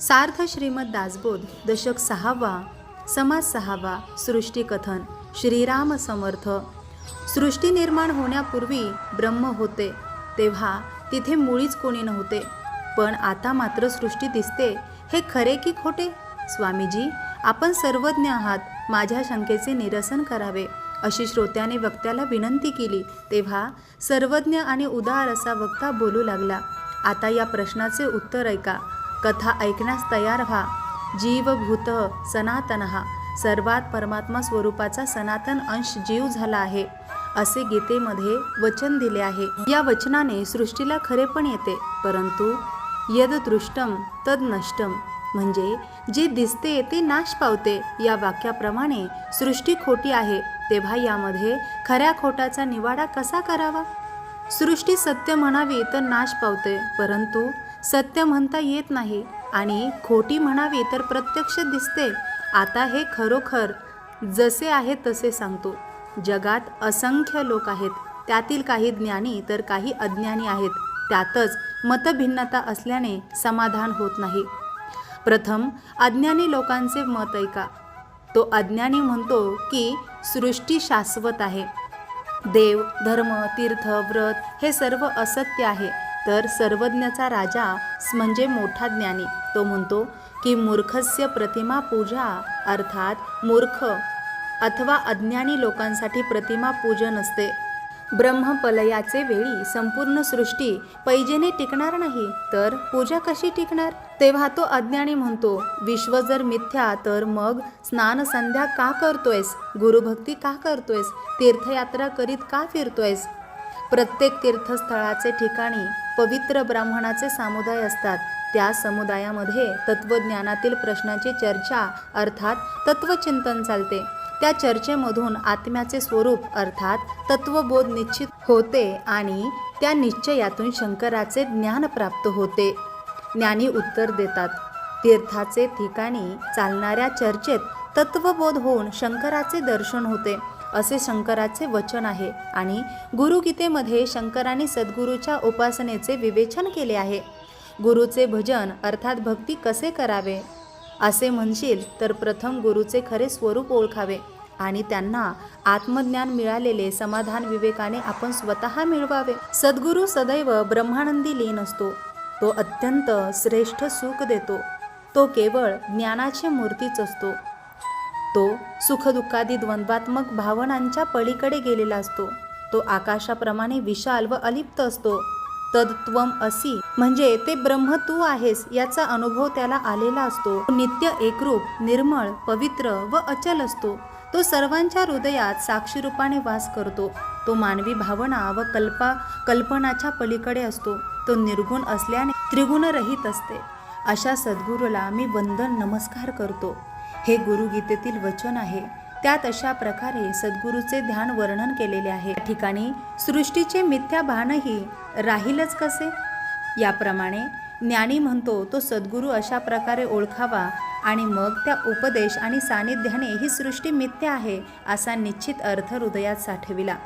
सार्थ श्रीमद दासबोध दशक सहावा समाज सहावा सृष्टीकथन श्रीराम समर्थ. सृष्टी निर्माण होण्यापूर्वी ब्रह्म होते. तेव्हा तिथे मुळीच कोणी नव्हते. पण आता मात्र सृष्टी दिसते. हे खरे की खोटे? स्वामीजी आपण सर्वज्ञ आहात. माझ्या शंकेचे निरसन करावे. अशी श्रोत्याने वक्त्याला विनंती केली. तेव्हा सर्वज्ञ आणि उदार असा वक्ता बोलू लागला. आता या प्रश्नाचे उत्तर ऐका. कथा ऐकण्यास तयार व्हा. जीवभूत सनातन सर्वात परमात्मा स्वरूपाचा सनातन अंश जीव झाला आहे असे गीतेमध्ये वचन दिले आहे. या वचनाने सृष्टीला खरे पण येते परंतु यद दृष्टम तद नष्टम म्हणजे जे दिसते ते नाश पावते या वाक्याप्रमाणे सृष्टी खोटी आहे तेव्हा यामध्ये खऱ्या खोटाचा निवाडा कसा करावा? सृष्टी सत्य म्हणावी तर नाश पावते परंतु सत्य म्हणता येत नाही. आणि खोटी म्हणावी तर प्रत्यक्ष दिसते. आता हे खरोखर जसे आहे तसे सांगतो. जगात असंख्य लोक आहेत. त्यातील काही ज्ञानी तर काही अज्ञानी आहेत. त्यातच मतभिन्नता असल्याने समाधान होत नाही. प्रथम अज्ञानी लोकांचे मत ऐका. तो अज्ञानी म्हणतो की सृष्टी शाश्वत आहे. देव धर्म तीर्थ व्रत हे सर्व असत्य आहे. तर सर्वज्ञाचा राजा म्हणजे मोठा ज्ञानी. तो म्हणतो की मूर्खस्य प्रतिमा पूजा अर्थात मूर्ख अथवा अज्ञानी लोकांसाठी प्रतिमा पूजन असते ब्रह्मपलयाचे वेळी संपूर्ण सृष्टी पैजेने टिकणार नाही तर पूजा कशी टिकणार? तेव्हा तो अज्ञानी म्हणतो विश्व जर मिथ्या तर मग स्नान संध्या का करतोयस? गुरुभक्ती का करतोयस? तीर्थयात्रा करीत का फिरतोयस? प्रत्येक तीर्थस्थळाचे ठिकाणी पवित्र ब्राह्मणाचे समुदाय असतात. त्या समुदायामध्ये तत्वज्ञानातील प्रश्नाची चर्चा अर्थात तत्वचिंतन चालते. त्या चर्चेमधून आत्म्याचे स्वरूप अर्थात तत्वबोध निश्चित होते आणि त्या निश्चयातून शंकराचे ज्ञान प्राप्त होते. ज्ञानी उत्तर देतात तीर्थाचे ठिकाणी चालणाऱ्या चर्चेत तत्वबोध होऊन शंकराचे दर्शन होते. असे शंकराचे वचन आहे. आणि गुरुगीतेमध्ये शंकराने सद्गुरूच्या उपासनेचे विवेचन केले आहे. गुरुचे भजन अर्थात भक्ती कसे करावे? असे म्हणशील तर प्रथम गुरुचे खरे स्वरूप ओळखावे आणि त्यांना आत्मज्ञान मिळालेले समाधान विवेकाने आपण स्वतः मिळवावे. सद्गुरू सदैव ब्रह्मानंदी लीन असतो. तो अत्यंत श्रेष्ठ सुख देतो. तो केवळ ज्ञानाची मूर्तीच असतो. तो सुखदुःखादी द्वंद्वात्मक भावनांच्या पलीकडे गेलेला असतो. तो आकाशाप्रमाणे विशाल व अलिप्त असतो. तत्त्वम असी म्हणजे ते ब्रह्म तू आहेस याचा अनुभव त्याला आलेला असतो. नित्य एकरूप निर्मळ पवित्र व अचल असतो. तो सर्वांच्या हृदयात साक्षीरूपाने वास करतो. तो मानवी भावना व कल्पा कल्पनाच्या पलीकडे असतो. तो निर्गुण असल्याने त्रिगुणरहित असते. अशा सद्गुरूला मी वंदन नमस्कार करतो. हे गुरुगीतेतील वचन आहे. त्यात अशा प्रकारे सद्गुरूचे ध्यान वर्णन केलेले आहे. या ठिकाणी सृष्टीचे मिथ्या भानही राहीलच कसे? याप्रमाणे ज्ञानी म्हणतो तो सद्गुरू अशा प्रकारे ओळखावा आणि मग त्या उपदेश आणि सानिध्याने ही सृष्टी मिथ्या आहे असा निश्चित अर्थ हृदयात साठविला.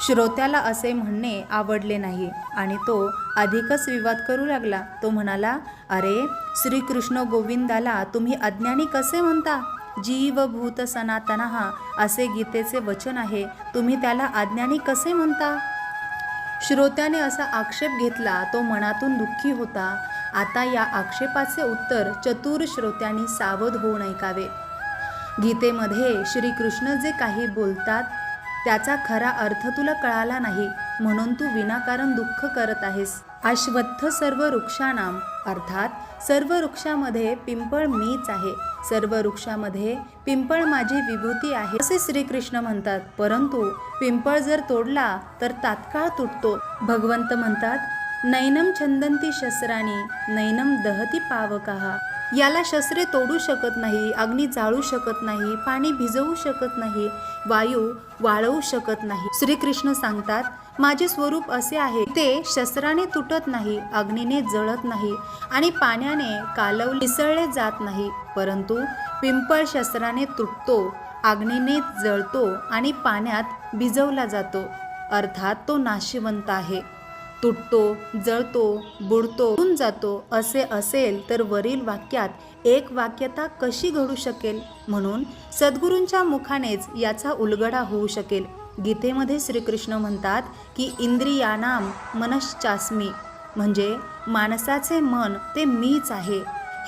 श्रोत्याला असे म्हणणे आवडले नाही. आणि तो अधिकच विवाद करू लागला. तो म्हणाला अरे श्रीकृष्ण गोविंदाला तुम्ही अज्ञानी कसे म्हणता? जीव भूत सनातनहा असे गीतेचे वचन आहे. तुम्ही त्याला अज्ञानी कसे म्हणता? श्रोत्याने असा आक्षेप घेतला. तो मनातून दुःखी होता. आता या आक्षेपाचे उत्तर चतुर श्रोत्यांनी सावध होऊन ऐकावे. गीतेमध्ये श्रीकृष्ण जे काही बोलतात त्याचा खरा अर्थ तुला कळाला नाही म्हणून तू विनाकारण दुःख करत आहेस. अश्वत्थ सर्व वृक्षानाम अर्थात सर्व वृक्षामध्ये पिंपळ मीच आहे. सर्व वृक्षामध्ये पिंपळ माझी विभूती आहे असे श्रीकृष्ण म्हणतात. परंतु पिंपळ जर तोडला तर तात्काळ तुटतो. भगवंत म्हणतात नैनम छंदंती शस्त्राणी नैनम दहती पावकहा याला शस्त्रे तोडू शकत नाही अग्नी जाळू शकत नाही पाणी भिजवू शकत नाही वायू वाळवू शकत नाही. श्रीकृष्ण सांगतात माझे स्वरूप असे आहे ते शस्त्राने तुटत नाही अग्नीने जळत नाही आणि पाण्याने कालव मिसळले जात नाही. परंतु पिंपळ शस्त्राने तुटतो अग्नीने जळतो आणि पाण्यात भिजवला जातो. अर्थात तो नाशिवंत आहे. तुटतो जळतो बुडतो होऊन जातो असे असेल तर वरील वाक्यात एक वाक्यता कशी घडू शकेल? म्हणून सद्गुरूंच्या मुखानेच याचा उलगडा होऊ शकेल. गीतेमध्ये श्रीकृष्ण म्हणतात की इंद्रियानाम मनश्चास्मी म्हणजे माणसाचे मन ते मीच आहे.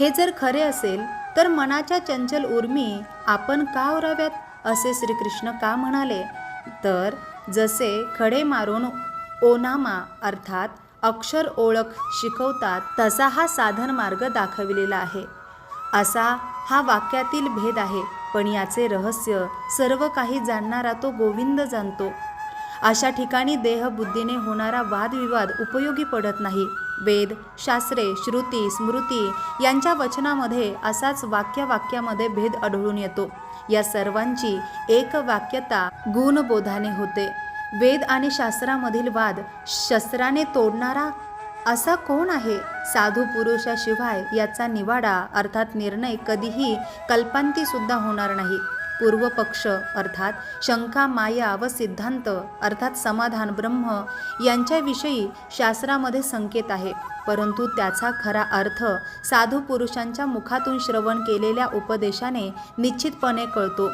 हे जर खरे असेल तर मनाच्या चंचल उर्मी आपण का उराव्यात असे श्रीकृष्ण का म्हणाले? तर जसे खडे मारून ओनामा अर्थात अक्षर ओळख शिकवतात तसा हा साधन मार्ग दाखविलेला आहे. असा हा वाक्यातील भेद आहे पण याचे रहस्य सर्व काही जाणणारा तो गोविंद जाणतो. अशा ठिकाणी देहबुद्धीने होणारा वादविवाद उपयोगी पडत नाही. वेद शास्त्रे श्रुती स्मृती यांच्या वचनामध्ये असाच वाक्यवाक्यामध्ये भेद आढळून येतो. या सर्वांची एक वाक्यता गुणबोधाने होते. वेद आणि शास्त्रामधील वाद शस्त्राने तोडणारा असा कोण आहे? साधू पुरुषाशिवाय याचा निवाडा अर्थात निर्णय कधीही कल्पांतीसुद्धा होणार नाही. पूर्वपक्ष अर्थात शंका माया व सिद्धांत अर्थात समाधान ब्रह्म यांच्याविषयी शास्त्रामध्ये संकेत आहे. परंतु त्याचा खरा अर्थ साधू पुरुषांच्या मुखातून श्रवण केलेल्या उपदेशाने निश्चितपणे कळतो.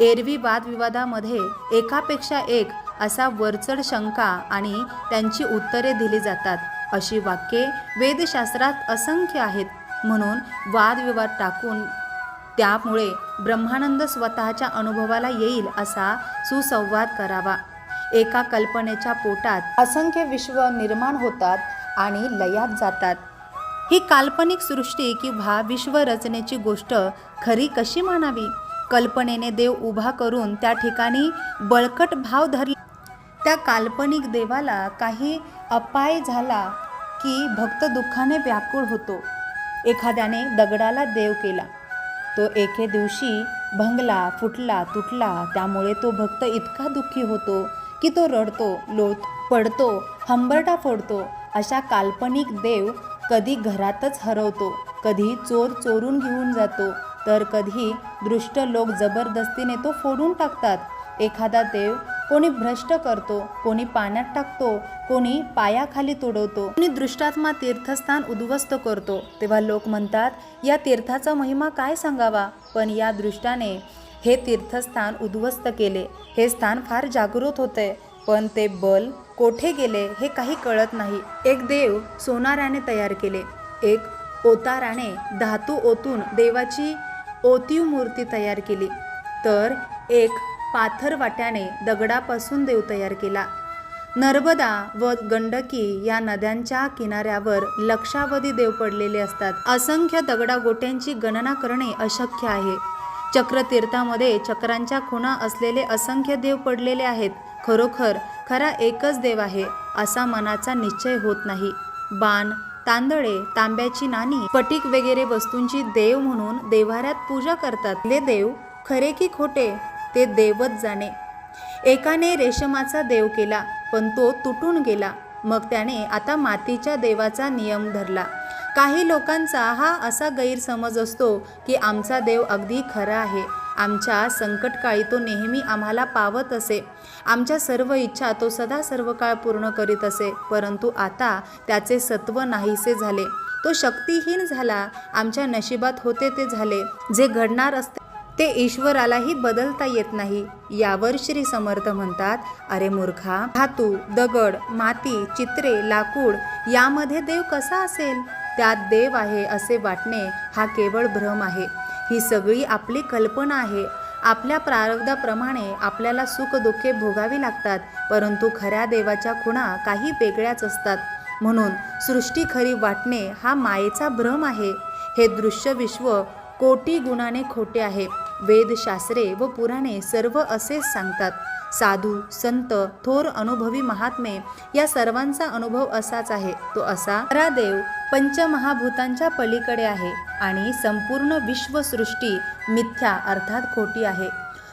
एरवी वादविवादामध्ये एकापेक्षा एक असा वरचढ शंका आणि त्यांची उत्तरे दिली जातात. अशी वाक्ये वेदशास्त्रात असंख्य आहेत. म्हणून वादविवाद टाकून त्यामुळे ब्रह्मानंद स्वतःच्या अनुभवाला येईल असा सुसंवाद करावा. एका कल्पनेच्या पोटात असंख्य विश्व निर्माण होतात आणि लयात जातात. ही काल्पनिक सृष्टी किंवा विश्वरचनेची गोष्ट खरी कशी मानावी? कल्पनेने देव उभा करून त्या ठिकाणी बळकट भाव धरला त्या काल्पनिक देवाला काही अपाय झाला की भक्त दुःखाने व्याकुळ होतो. एखाद्याने दगडाला देव केला. तो एके दिवशी भंगला फुटला तुटला त्यामुळे तो भक्त इतका दुःखी होतो की तो रडतो लोट पडतो हंबरटा फोडतो. अशा काल्पनिक देव कधी घरातच हरवतो कधी चोर चोरून घेऊन जातो तर कधी दृष्ट लोक जबरदस्तीने तो फोडून टाकतात. एखादा देव कोणी भ्रष्ट करतो कोणी पाण्यात टाकतो कोणी पायाखाली तुडवतो. कोणी दृष्टात्मा तीर्थस्थान उद्ध्वस्त करतो. तेव्हा लोक म्हणतात या तीर्थाचा महिमा काय सांगावा? पण या दृष्टाने हे तीर्थस्थान उद्ध्वस्त केले. हे स्थान फार जागृत होते पण ते बल कोठे गेले हे काही कळत नाही. एक देव सोनाराने तयार केले. एक ओताराने धातू ओतून देवाची ओतीव मूर्ती तयार केली. तर एक पाथर वाट्याने दगडापासून देव तयार केला. नर्मदा व गंडकी या नद्यांच्या किनाऱ्यावर लक्षावधी देव पडलेले असतात. असंख्य दगडागोट्यांची गणना करणे अशक्य आहे. चक्रतीर्थामध्ये चक्रांच्या खुणा असलेले असंख्य देव पडलेले आहेत. खरोखर खरा एकच देव आहे असा मनाचा निश्चय होत नाही. बाण तांदळे तांब्याची नाणी पटीक वगैरे वस्तूंची देव म्हणून देवाऱ्यात पूजा करतात. ले देव खरे की खोटे? ते देवत जाणे. एकाने रेशमाचा देव केला पण तो तुटून गेला. मग त्याने आता मातीच्या देवाचा नियम धरला. काही लोकांचा हा असा गैरसमज असतो की आमचा देव अगदी खरा आहे. आमच्या संकटकाळी तो नेहमी आम्हाला पावत असे. आमच्या सर्व इच्छा तो सदा सर्व काळ पूर्ण करीत असे. परंतु आता त्याचे सत्व नाहीसे झाले. तो शक्तिहीन झाला. आमच्या नशिबात होते ते झाले. जे घडणार असते ते ईश्वरालाही बदलता येत नाही. यावर श्री समर्थ म्हणतात अरे मूर्खा धातू दगड माती चित्रे लाकूड यामध्ये देव कसा असेल? त्यात देव आहे असे वाटणे हा केवळ भ्रम आहे. ही सगळी आपली कल्पना आहे. आपल्या प्रारब्धाप्रमाणे आपल्याला सुखदुःखे भोगावी लागतात परंतु खऱ्या देवाच्या खुणा काही वेगळ्याच असतात. म्हणून सृष्टी खरी वाटणे हा मायेचा भ्रम आहे. हे दृश्य विश्व कोटी गुणाने खोटे आहे. वेदशास्त्रे व पुराणे सर्व असेच सांगतात. साधू संत थोर अनुभवी महात्मे या सर्वांचा अनुभव असाच आहे. तो असा खरा देव पंचमहाभूतांच्या पलीकडे आहे आणि संपूर्ण विश्वसृष्टी मिथ्या अर्थात खोटी आहे.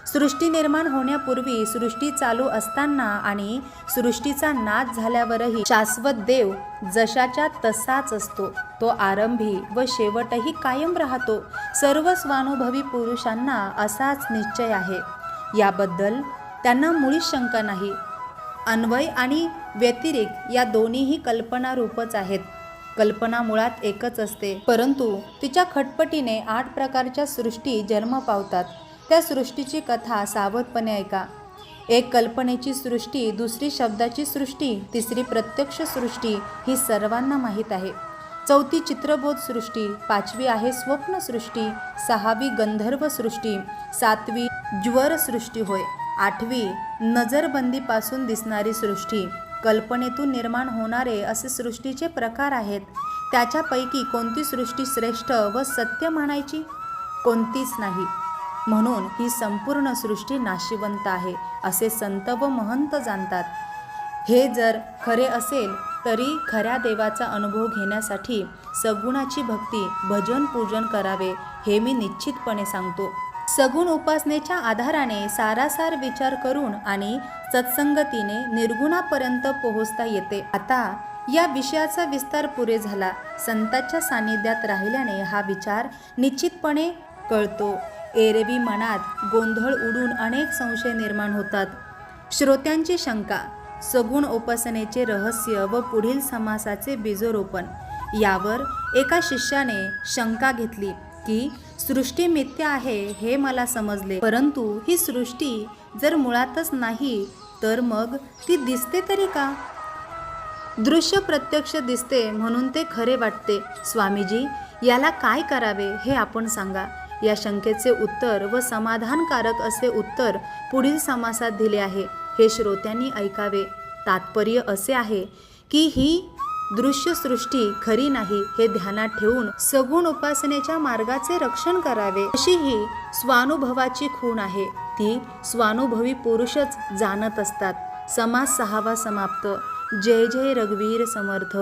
सृष्टी निर्माण होण्यापूर्वी सृष्टी चालू असताना आणि सृष्टीचा नाश झाल्यावरही शाश्वत देव जशाच्या तसाच असतो. तो आरंभी व शेवटही कायम राहतो. सर्व स्वानुभवी पुरुषांना असाच निश्चय आहे. याबद्दल त्यांना मुळीच शंका नाही. अन्वय आणि व्यतिरिक्त या दोन्हीही कल्पनारूपच आहेत. कल्पना मुळात एकच असते. परंतु तिच्या खटपटीने आठ प्रकारच्या सृष्टी जन्म पावतात. त्या सृष्टीची कथा सावधपणे ऐका. एक कल्पनेची सृष्टी दुसरी शब्दाची सृष्टी तिसरी प्रत्यक्ष सृष्टी ही सर्वांना माहीत आहे. चौथी चित्रबोध सृष्टी पाचवी आहे स्वप्नसृष्टी सहावी गंधर्व सृष्टी सातवी ज्वर सृष्टी होय. आठवी नजरबंदीपासून दिसणारी सृष्टी कल्पनेतून निर्माण होणारे असे सृष्टीचे प्रकार आहेत. त्याच्यापैकी कोणती सृष्टी श्रेष्ठ व सत्य म्हणायची कोणतीच नाही. म्हणून ही संपूर्ण सृष्टी नाशिवंत आहे असे संत व महंत जाणतात. हे जर खरे असेल तरी खऱ्या देवाचा अनुभव घेण्यासाठी सगुणाची भक्ती भजन पूजन करावे हे मी निश्चितपणे सांगतो. सगुण उपासनेच्या आधाराने सारासार विचार करून आणि सत्संगतीने निर्गुणापर्यंत पोहोचता येते. आता या विषयाचा विस्तार पुरे झाला. संतांच्या सानिध्यात राहिल्याने हा विचार निश्चितपणे कळतो. एरवी मनात गोंधळ उडून अनेक संशय निर्माण होतात. श्रोत्यांची शंका सगुण उपासनेचे रहस्य व पुढील समासाचे बीजोरोपण. यावर एका शिष्याने शंका घेतली की सृष्टी मिथ्य आहे हे मला समजले. परंतु ही सृष्टी जर मुळातच नाही तर मग ती दिसते तरी का? दृश्य प्रत्यक्ष दिसते म्हणून ते खरे वाटते. स्वामीजी याला काय करावे हे आपण सांगा. या शंकेचे उत्तर व समाधानकारक असे उत्तर पुढील समासात दिले आहे. हे श्रोत्यांनी ऐकावे. तात्पर्य असे आहे की ही दृश्यसृष्टी खरी नाही हे ध्यानात ठेवून सगुण उपासनेच्या मार्गाचे रक्षण करावे. अशी ही स्वानुभवाची खूण आहे. ती स्वानुभवी पुरुषच जाणत असतात. समास सहावा समाप्त. जय जय रघुवीर समर्थ.